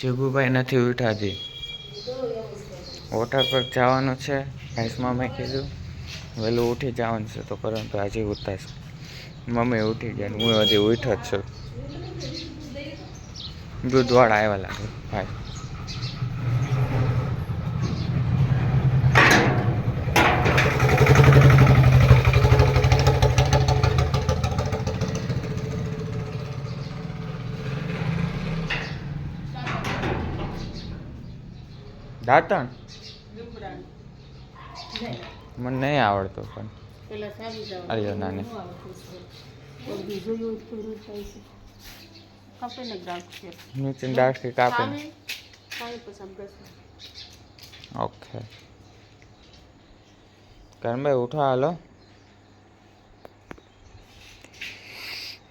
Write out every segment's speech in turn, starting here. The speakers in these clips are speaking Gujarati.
જીગુભાઈ નથી ઉઠાતી વોટર પાર્ક જવાનું છે. આઈસમાં મેં કીધું, વહેલું ઉઠી જવાનું છે. તો પરંતુ આજે ઉઠતા છે મમ્મી ઉઠી ગયા હું હજી ઉઠ્યો જ છું. દૂધવાળા આવ્યા લાગે ભાઈ. દાંતણ? મને નહીં આવડતું પણ. અરે નાની. કપે નીચે આમ બેસવું ઓકે. કરણભાઈ ઉઠો હાલો.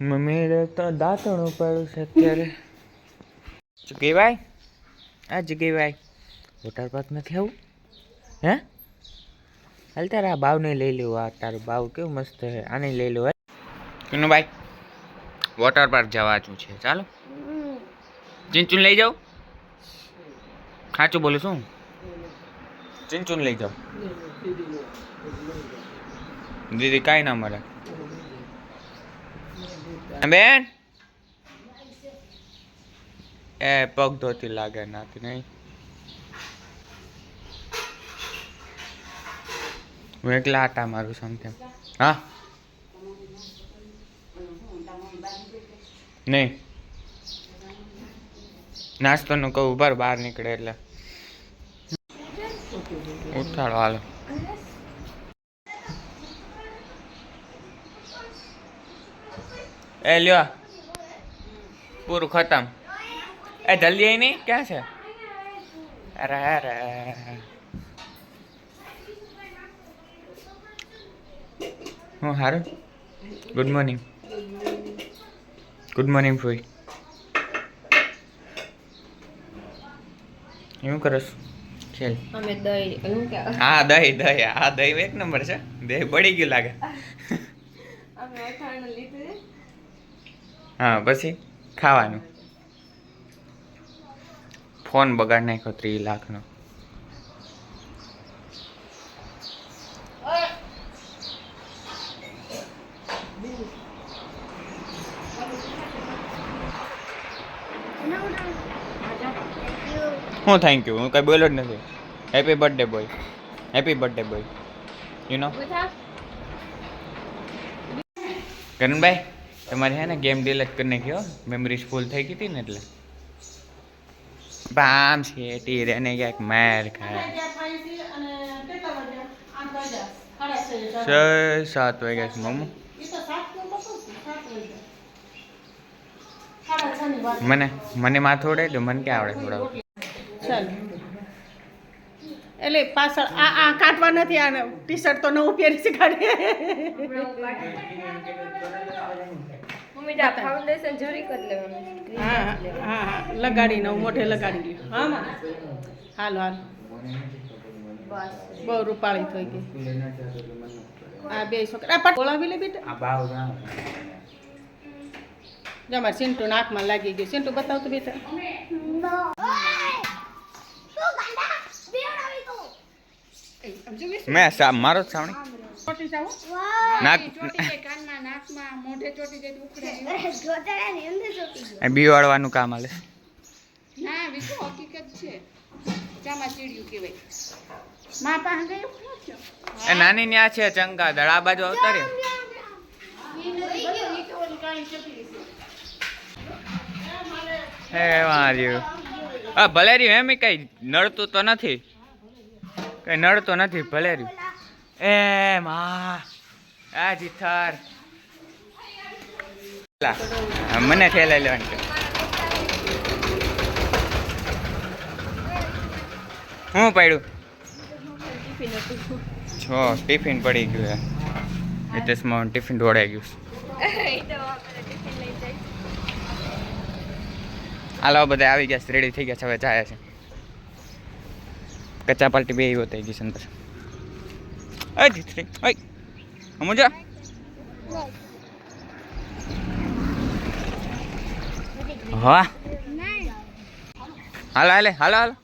મમ્મી તો દાંતણ ઉપાડ્યું છે અત્યારે. જુગીભાઈ આ જુગીભાઈ વોટર પાર્ક નથી આવું હે? હાલ તારે આ બાવને લઈ લેવું આ તારું બાવ કેવું મસ્ત છે, આને લઈ લો કનુભાઈ વોટર પાર્ક જવાનું છે, ચાલો. ચિંચુન લઈ જાઓ સાચું બોલું શું ચિંચુન લઈ જાઓ દીદી કાંઈ ના મળે. બેન? એ પગ ધોતી લાગે નાથી નહીં. હું એકલા આટા મારું સમથિંગ હા? નહીં. નાસ્તોનું કહું ઉભાર બહાર નીકળે એટલે. ઉઠાડો, હાલો. એ લ્યો પૂરું ખતમ. એ જલ્દી આઈ નહીં? ક્યાં છે? અરે અરે. હું સારું ગુડ મોર્નિંગ ગુડ મોર્નિંગ ફોઈ એવું કરસ? ખેલ અમે દહીં હા દહીં દહીં. હા દહીં એક નંબર છે. દહીં બળી ગયું લાગે. હા પછી ખાવાનું. ફોન બગાડ નાખ્યો ત્રીસ લાખનો. હું થેન્ક યુ હું કંઈ બોલ્યો જ નથી. Happy birthday boy happy birthday boy you know Karanbhai, તમારે હે ને ગેમ ડિલેટ કરી નાખ્યો મેમરી ફૂલ થઈ ગઈ હતી ને એટલે. બામ છે ટીરે ને ક્યાંક માર ખાય. છ, સાત વાગ્યા છે મમ્મુ મને મને માથું ઉડે દો, મને ક્યાં આવડે થોડા ચાલો. એટલે પાછળ આ આ કાઢવા નથી આ ટી શર્ટ તો નવું પહેરી છે કાઢી. ફાઉન્ડેશન જરી કરી લેવાનું. હા હા હા. લગાડી નવું મોઢે લગાડી લ્યો. હા માં. હાલો હાલો. બહુ રૂપાળી થઈ ગઈ. આ બે છોકરા. પણ બોલાવી લે બેટા. આ જો મારે સિન્ટુ નાકમાં લાગી ગયું. સિન્ટુ બતાવ તો બેટા. મેં મારો સાવણી. નાક કાનમાં નાકમાં મોઢે ચોટી જાય ઉખડે. એ બીવાડવાનું કામ હાલે ના વિકો હકીકત છે. ચામાં ચીડ્યું કહેવાય. મા પાસે ગઈ ઉખડ્યો છો એ નાની ન્યા છે ચંકાદળ આ બાજુ અવતારે હે માર્યું આ ભલેર્યું એમ કઈ નડતું તો નથી. કઈ નડતો નથી ભલેર્યું એમ મા આ જીથાર. મને ખેલાઈ લેવાની. હું પાડ્યું? છો, ટિફિન પડી ગયું હે હિતેશમાં ટિફિન દોડાઈ ગયું હાલો, બધા આવી ગયા રેડી થઈ ગયા છે, હવે જાય છે. કચ્ચા પાલટી બે થઈ ગઈ છે અંદર. અય, જીતરી, અય સમજા હા? હાલો, હાલે, હાલો હાલો.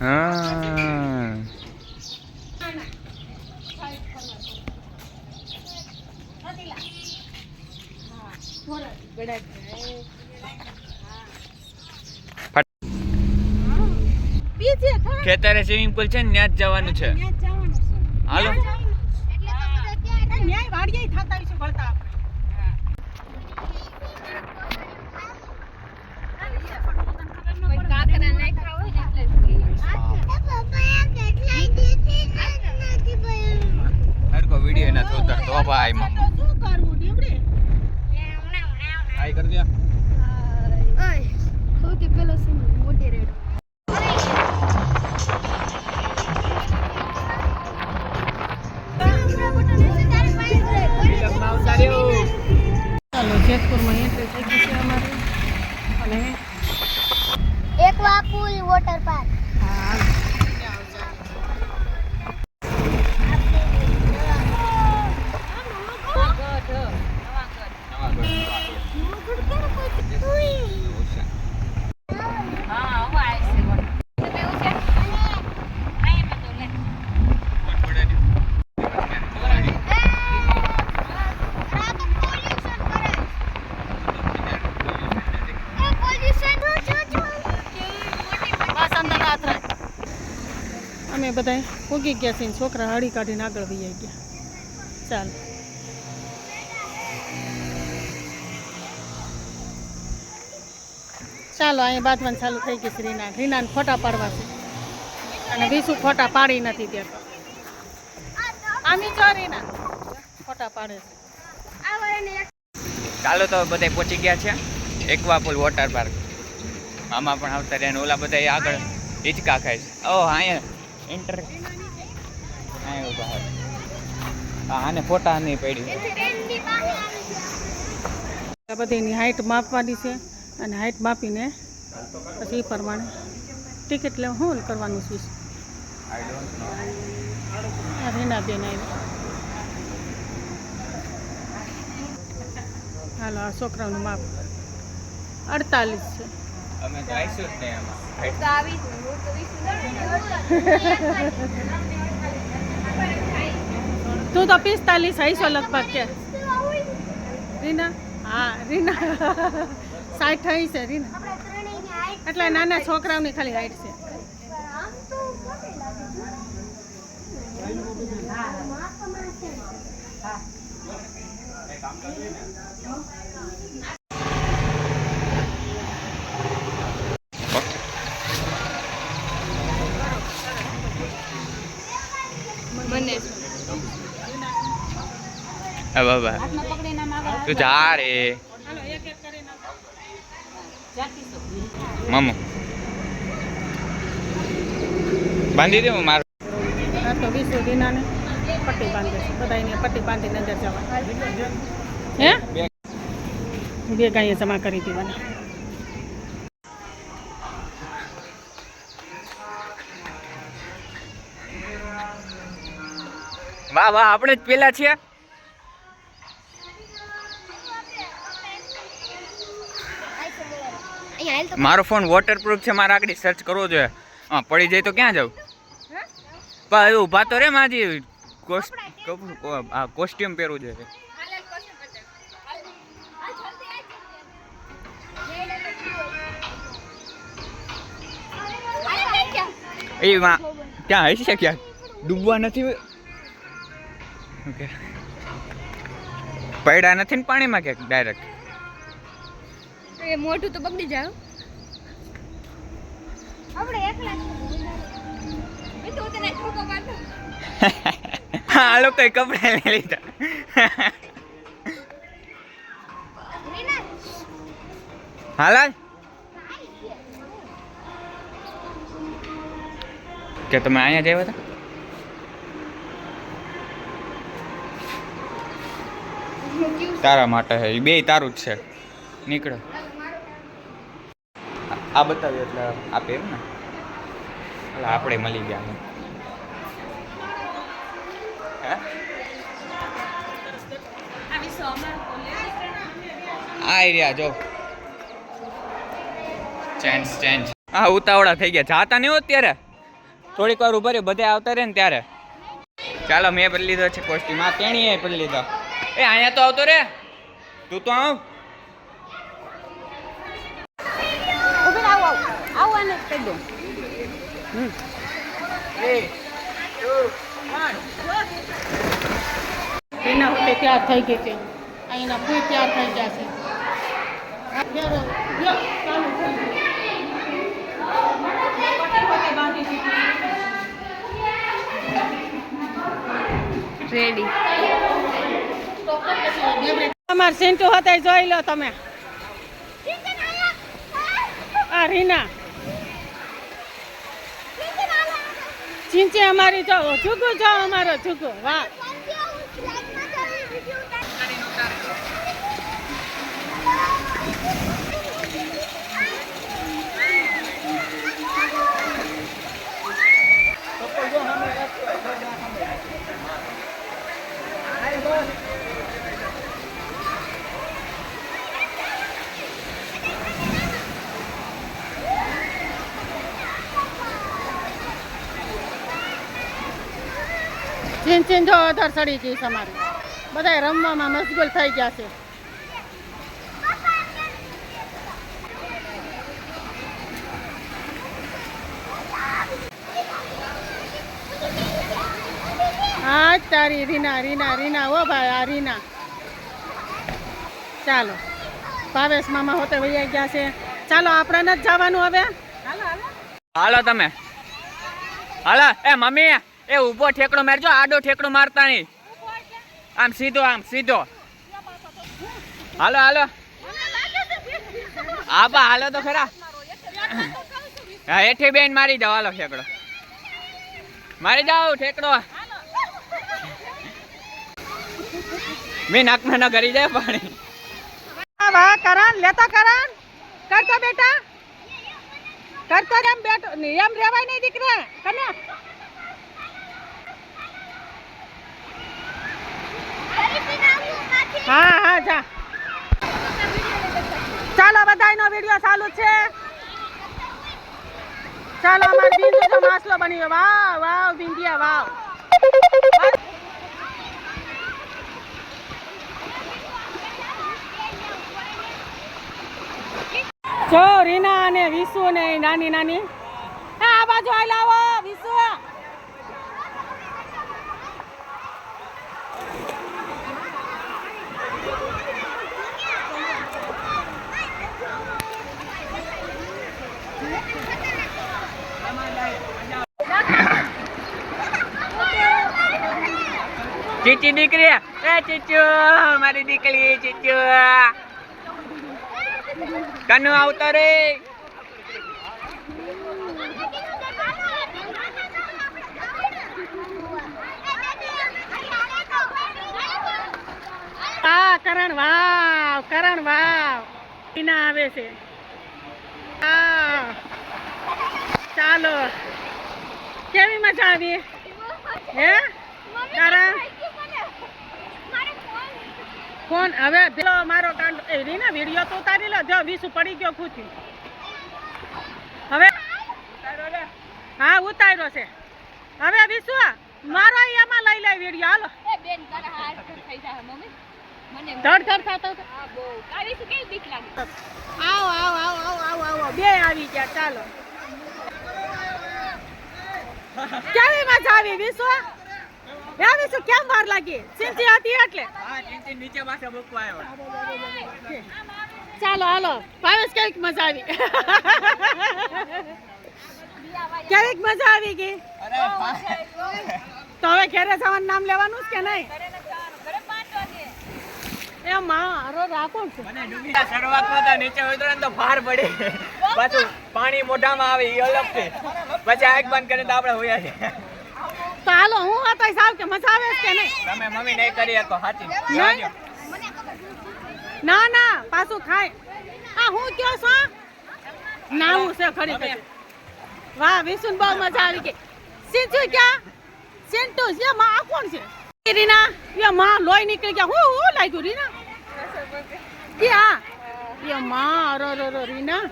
હા. ખેતરે સ્વિમિંગ પુલ છે ત્યાં જ જવાનું છે. હાલો. વીડિયો એના જોતા. તો ભાઈ મમ્મા હાય કરી દે સૌથી પેલો સીન મોટી રેડ ચાલો જેતપુરમાં એન્ટ્રી થઈ ગઈ છે અમારી અને એકવા પુલ વોટર પાર્ક હા હા હવે આવશે વળી. તમે એવું છે અહીંયા મેં તો લે બસ અંદર આથરા અમે બધા પૂગી ગયા છે છોકરા હળી કાઢીને આગળ વહી ગયા. ચાલ. ચાલો, અહીંયા બાંધવાનું ચાલુ થઈ ગઈ છે રીના. રીનાને ફોટા પાડવા છે. અને વિશુ ફોટા પાડી નથી દેતો આમી જો રીના. ફોટા પાડે છે. ચાલો તો બધા પહોંચી ગયા છે એકવા પુલ વોટર પાર્ક આમાં પણ આવતા રહ્યા ને ઓલા બધા આગળ હિંચકા ખાય છે. ઓ અહીંયા એન્ટર અહીંયા બહાર. આને ફોટા નહીં પડી આ બધીની હાઈટ માપવાની છે અને હાઈટ માપીને પછી એ પ્રમાણે ટિકિટ લેવા હું કરવાનું છે. રીનાબેન આવી હાલો, આ છોકરાનું માપ. અડતાલીસ છે. અમે તો આવીશું જ હું ને, હું તું તો પિસ્તાલીસ હઈશો લગભગ કે. રીના? હા રીના. સાઠ હઈ છે રીના. એટલે નાના છોકરાઓની ખાલી હાઈટ છે. મને હા બાબા તું જા રે. હાલો એક એક કરીને મામુ. બાંધી દે મારો. તો પટ્ટી બાંધે છે. બધા એને પટ્ટી બાંધીને અંદર જવા. હે? બે ગાય જમા કરી દેવાના. વાહ વાહ આપણે જ પેલા છીએ. મારો ફોન વોટરપ્રૂફ છે મારે આગળ સર્ચ કરવો જોઈએ. હા પડી જાય તો ક્યાં જાવ પણ ઊભા તો રે માજી. કોસ્ટ્યુમ પહેરવું જોઈએ. એ માં ક્યાં હશે ક્યાં? ડૂબવા નથી ઓકે. પડ્યા નથી ને પાણીમાં ક્યાંક ડાયરેક્ટ એ મોઢું તો બગડી જાય. આપણે એકલા એ તો તને ઠોકો મારતો હા આ લોકો કપડા લઈ લીધા. હાલા કે તમે અહીંયા જ આવ્યા હતા? તારા માટે છે એ બે તારું જ છે. નીકળો. આ- બતાવ્યું એટલે આપે એમ ને? એટલે આપણે મળી ગયા આ રહ્યા જો. ચેન્જ ચેન્જ હા, ઉતાવળા થઈ ગયા. જાતા નહીં હોત ત્યારે થોડીક વાર ઊભા રહ્યો, બધે આવતા રહે ને ત્યારે. ચાલો, મેં પડી લીધો છે કોસ્ટ્યુમ આ તેણીએ પડી લીધો. એ, અહીંયા તો આવતો રે. તું તો આવ. એના હોતે તૈયાર થઈ ગઈ છે. અહીંના ફૂલ તૈયાર થઈ ગયા છે. રેડી અમાર સિન્ટુ હતા જોઈ લો તમે. આ રીના. ચીંચી અમારી તો જુગુ જો અમારો જુગુ વાહ. ચીન જો અધર સડી ગઈ છે અમારી. બધા રમવામાં મશગુલ થઈ ગયા છે. હા તારી રીના રીના રીના, ઓ ભાઈ, આ રીના. ચાલો. ભાવેશ મામા હોતે વૈયા ગયા છે. ચાલો, આપણે જ જવાનું હવે. હાલો તમે. હાલો, એ મમ્મી. એ ઊભો ઠેકડો મારજો, આડો ઠેકડો મારતા નહીં. આમ સીધો આમ સીધો. હાલો હાલો. હા હાલો તો ખરા. હા, હેઠે બેન મારી જાઓ હાલો ઠેકડો. મારી જાઓ, ઠેકડો. મેં નાકમાં ન કરી જાય પાણી. વાહ કરણ, લેતા કરણ. કરતો બેટા. કરતો એમ બેટો એમ રેવાય નહીં દીકરા. કને હા હા, જા. ચાલો, બધાયનો વિડિયો ચાલુ છે. ચાલો, અમાર બિંદુ તો માસલો બની ગયો. વાવ વાવ બિંદિયા વાવ. જો, રીના અને વિશુ ને નાની નાની આ બાજુ આઈ લાવો, વિસુ. ચીચી દીકરી એ ચીચુ મારી દીકરી ચીચુ કનુ આવતો રે આ કરણ વાવ કરણ વાવ રીના આવે છે આ ચાલો કેવી મજા આવી હે કરણ ફોન હવે પેલો મારો કાંડ એ રીના વીડિયો તો ઉતારી લો જો વીસુ પડી ગયો ખૂથી. હવે હા ઉતાર્યો છે. હવે વિસુ મારો એમાં લઈ લે વીડિયો હાલો. એ ધડ ધડ થતો આવો આવો આવો આવો આવો બે આવી ગયા ચાલો. કેવી મજા આવી વિશ્વ હે? વિશ્વ કેમ વાર લાગી? સિંચી હતી એટલે. ચાલો હાલો. ભાવેશ કેવીક મજા આવી? ક્યારેક મજા આવી ગઈ? તો હવે ઘેરે જવાનું નામ લેવાનું કે નહીં? એ માં હારો રાખો શરૂઆતમાં નીચે ઉતરે તો ભાર પડી. પાછું પાણી મોઢામાં આવે એ અલગથી પછી આગ બંધ કરીને તો આપણે હોયા છીએ. તો હાલો હું હતો સાવ કે મજા આવે કે નહીં? તમે મમ્મી નહીં કરી તો સાચી ના ના પાછું ખાય. આ હું કયો છો? નાવું છે ખરી વાહ વિસુન બહુ મજા આવી ગઈ. સિંચુ ક્યાં? સિંટુ છે માં આ કોણ છે? રીના યે માં લોહી નીકળી ગયા. હું હું લાગ્યું રીના? ક્યાં? યે માં અરો રીના?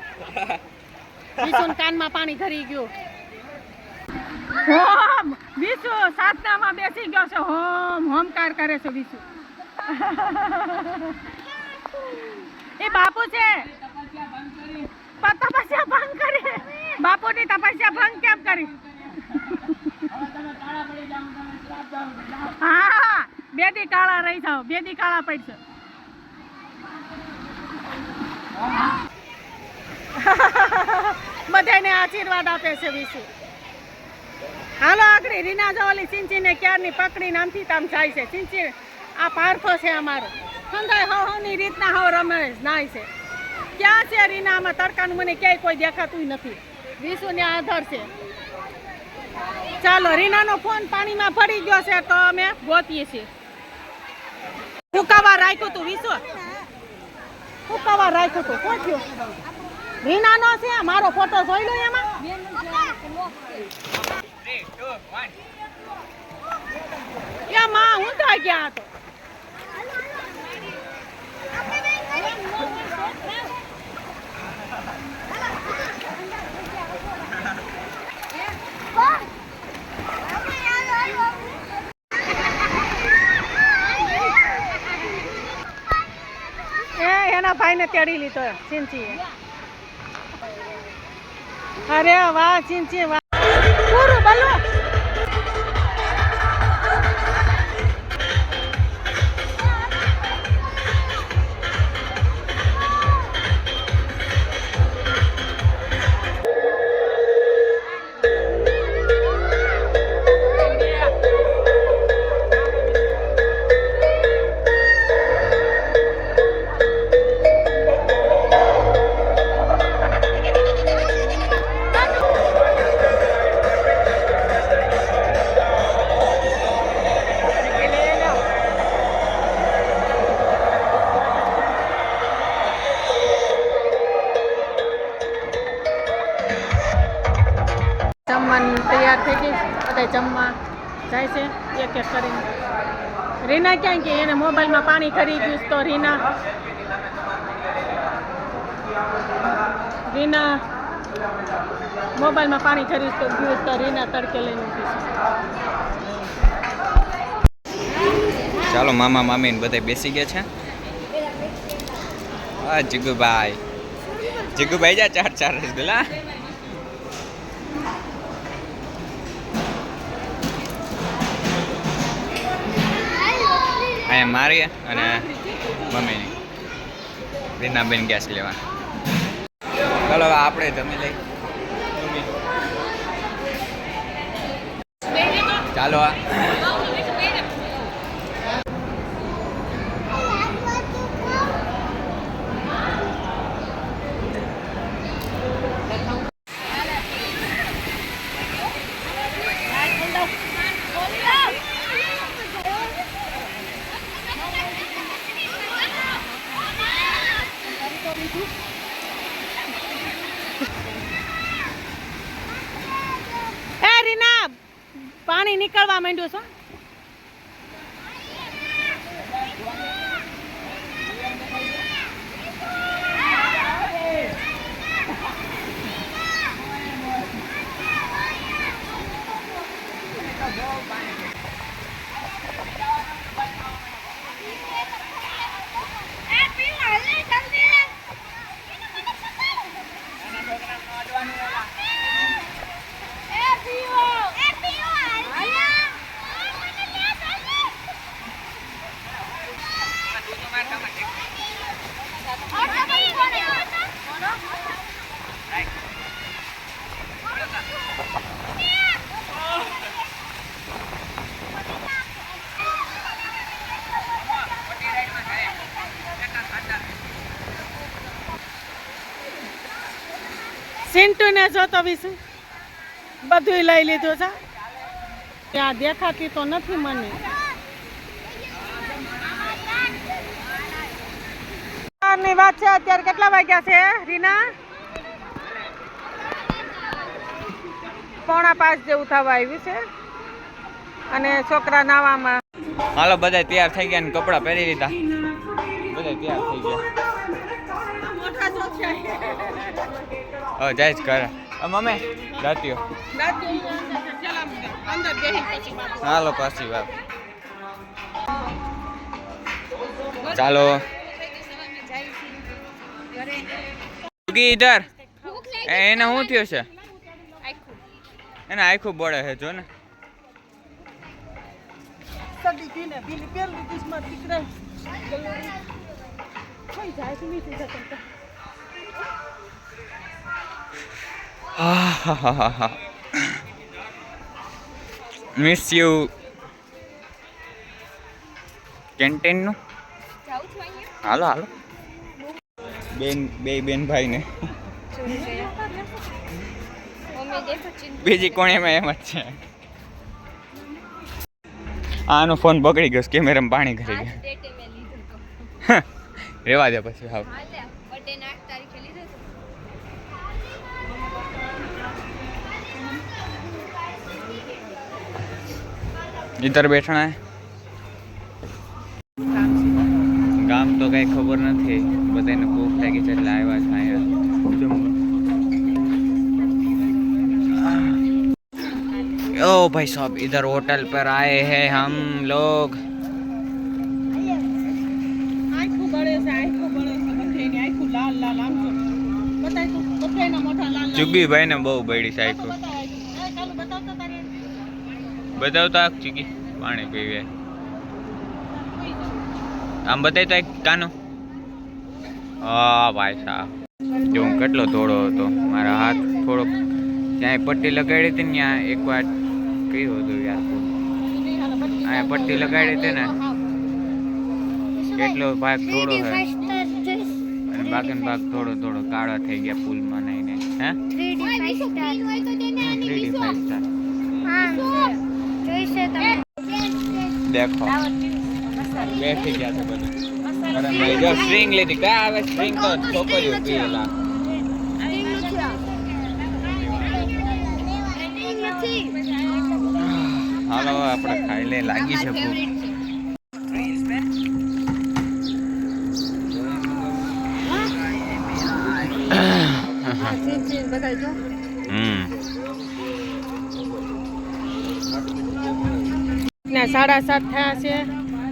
વિશુન કાનમાં પાણી ભરી ગયું. હોમ. વિશુ, સાધનામાં બેસી ગયો છે. હોમ, હોમકાર કરે છે વિશુ. એ બાપુ છે. તપસ્યા ભંગ કરી. બાપુની તપસ્યા ભંગ કેમ કરી? હા બે દી કાળા રહી જાવ બે દી કાળા પડશે. બધાને આશીર્વાદ આપે છે વિશુ. હાલો આગળ રીના જવાલી ચીંચીને ક્યારની પકડી નામથી તામ જાય છે. ચીંચી આ પારખો છે અમારો. સંધાય હવ હવની રીતના હવ રમે નાય છે. ક્યાં છે રીના? આમાં તડકાનું મને ક્યાંય કોઈ દેખાતું નથી. વિશુને આધાર છે. ચાલો, રીનાનો ફોન પાણીમાં પડી ગયો છે તો અમે ગોતીએ છીએ. ફૂકાવા રાખ્યું તું વિશુ. ફૂકાવા રાખ્યું તું. પહોંચ્યો રીનાનો છે? મારો ફોટો જોઈ લો એમાં. એ માં, હું તો ગયા હતો? એના ભાઈને તેડી લીધો ચીંચીએ અરે વાહ ચીંચી વાહ. પૂરું બોલો પાણી ખરી ગયું તો રીના. રીના મોબાઈલમાં પાણી કરી તો ગયું તો રીના તડકે લઈને ચાલો, મામા મામી ને બધા બેસી ગયા છે. હા જીગુભાઈ. જીગુભાઈ, જા, ચાર ચાર રસગુલ્લા અહીંયા મારી અને મમ્મીની રીનાબેન ગેસ લેવા. ચાલો આપણે જમી લઈ ચાલો આ એ રીના પાણી નીકળવા માંડ્યું છે. સિન્ટુને જોતો વિશે? બધું લઈ લીધું છે. ત્યાં દેખાતી તો નથી મને. ની વાત છે અત્યારે કેટલા વાગ્યા છે રીના? પોણા પાંચ જેવું થવા આવ્યું છે. અને છોકરા નાવામાં હાલો બધા તૈયાર થઈ ગયા ને કપડાં પહેરી લીધા. બધા તૈયાર થઈ ગયા. મોટા તો છે. હવે જાય જ કરે મમ્મી પછી બાપુ. હાલો પાછી વાત. ચાલો. એ એને શું થયો છે? એને આખું બળે છે જો ને. પીને પીલી પેલી દીકરા મિસ યુ કેન્ટીનનું હાલો હાલો. બેન બે બેન ભાઈ ને મમ્મી દેખો ચિંતા બીજી કોણ એમાં એમ જ છે. આનો ફોન બગડી ગયો કેમેરામાં પાણી કરી ગયા. રેવા દે પછી હાવ હાલ્યા બર્થડે ના આઠ તારીખે લીધો તો ઇધર બેઠણા હે ગામ તો કઈ ખબર નથી બધાને ભૂખ લાગી છે એટલે આવ્યા છે અહીંયા जम्मू ओ भाई साहब इधर होटल पर आए हैं हम लोग લાલ લાલ આમ જો. બતાય તું બધાયના મોઢા લાલ લાલ ચુગી ભાઈ ને બહુ બળી ચાલુ બતાવતો ચુગી પાણી પીવે. આમ બતાય તો એક કાનો. હા ભાઈ સાહેબ. જો હું કેટલો ધોળો હતો. મારા હાથ થોડોક ત્યાં પટ્ટી લગાડી હતી ને ત્યાં એક વાર કયું હતું યાર અહીંયા પટ્ટી લગાડી હતી ને. કેટલો ભાગ થોડો છે. અને બાકી ભાગ થોડો થોડો કાળા થઈ ગયા પુલમાં નહીં નહીં હે? થ્રી ડી ફાઈવ સ્ટાર દેખો. બેઠી ગયા છે બધું. અરે ભાઈ જો સ્ટ્રિંગ લીધી. કા આવે સ્ટ્રિંગ તો છોકરીઓ પીએલા. હાલો આપણે ખાઈ લે લાગી છે ભૂખ. ના સાડા સાત થયા છે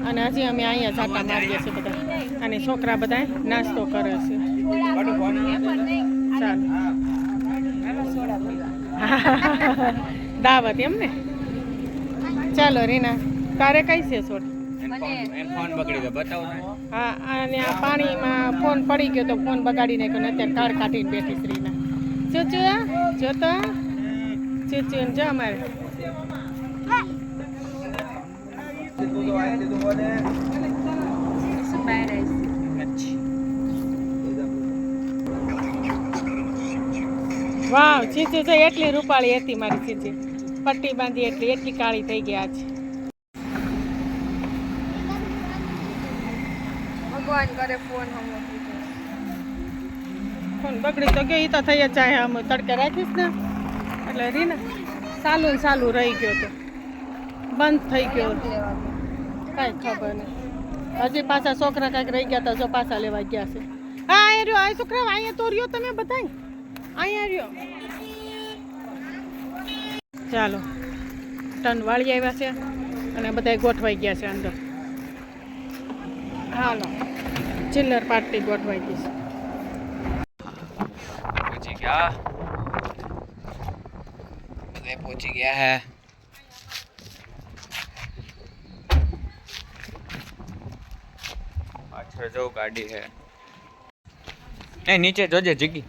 અને હજી અમે અહીંયા જાટા મારીએ છીએ બધા. અને છોકરા બધા નાસ્તો કરે છે. ચાલો દાવત એમ ને? ચાલો રીના તારે કઈ છે છોડ? હા અને આ પાણીમાં ફોન પડી ગયો તો ફોન બગાડી નાખ્યો ને અત્યારે કાળ કાઢીને બેઠી શ્રીના ચૂચુ જોતો? ચૂચુ જો અમારે. વાવ ચીચી છે એટલી રૂપાળી હતી મારી ચીચી પટ્ટી બાંધી એટલી એટલી કાળી થઈ ગયા છે ભગવાન કરે ફોન હમો ફોન બગડી તો ગયો એ તો થઈ જ જાય આમ તડકે રાખીશ ને. એટલે રી ને ને ચાલુ રહી ગયો તો. બંધ થઈ ગયો કાંઈ ખબર નહીં. હજી પાછા છોકરા કાંઈક રહી ગયા તા જો પાછા લેવા ગયા છે. હા, અહીંયા રહ્યો. આ છોકરા અહીંયા તો રહ્યો તમે બધાય. અહીંયા રહ્યો. ચાલો. ટન વાળી આવ્યા છે અને બધા ગોઠવાઈ ગયા છે અંદર. હાલો. ચિલ્લર પાર્ટી ગોઠવાઈ ગઈ છે. પહોંચી ગયા બધે પહોંચી ગયા હે પાછળ જો ગાડી હે એ નીચે જોજે જીગી